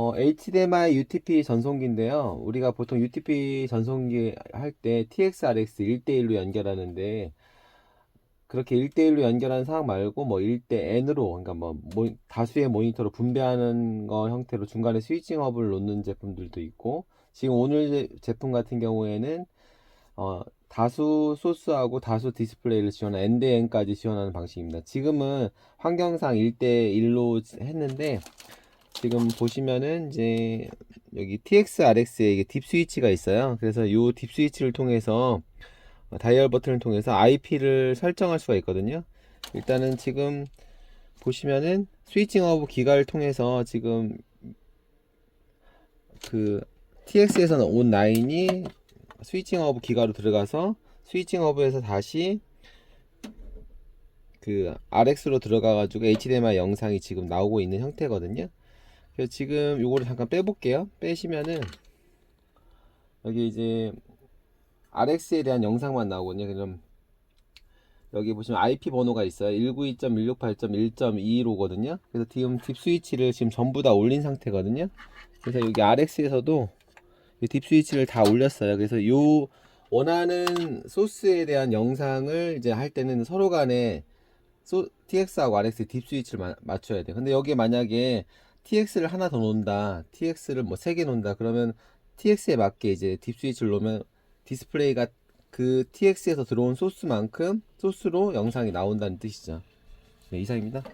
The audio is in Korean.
어, HDMI UTP 전송기인데요. 우리가 보통 UTP 전송기 할 때 TX-RX 1대1로 연결하는데 그렇게 1대1로 연결하는 상황 말고 뭐 1대-N으로 그러니까 뭐 모- 다수의 모니터로 분배하는 거 형태로 중간에 스위칭 허브를 놓는 제품들도 있고 지금 오늘 제- 제품 같은 경우에는 어, 다수 소스하고 다수 디스플레이를 지원한 N-N까지 지원하는 방식입니다. 지금은 환경상 1대 1로 했는데 지금 보시면은 이제 여기 TX-RX에 이게 딥 스위치가 있어요. 그래서 이 딥 스위치를 통해서 어, 다이얼 버튼을 통해서 IP를 설정할 수가 있거든요. 일단은 지금 보시면은 스위칭 허브 기가를 통해서 지금 그 TX에서는 온 라인이 스위칭 허브 기가로 들어가서 스위칭 허브에서 다시 그 RX로 들어가 가지고 HDMI 영상이 지금 나오고 있는 형태거든요. 그래서 지금 요거를 잠깐 빼볼게요. 빼시면은 여기 이제 RX에 대한 영상만 나오거든요. 그럼 여기 보시면 IP 번호가 있어요. 192.168.1.22로거든요. 그래서 지금 딥 스위치를 지금 전부 다 올린 상태거든요. 그래서 여기 RX에서도 이딥 스위치를 다 올렸어요. 그래서 요 원하는 소스에 대한 영상을 이제 할 때는 서로 간에 소, TX하고 RX 딥 스위치를 마- 맞춰야 돼요. 근데 여기에 만약에 TX를 하나 더 놓는다, TX를 뭐 세 개 놓는다, 그러면 TX에 맞게 이제 딥 스위치를 놓으면 디스플레이가 그 TX에서 들어온 소스만큼 소스로 영상이 나온다는 뜻이죠. 네, 이상입니다.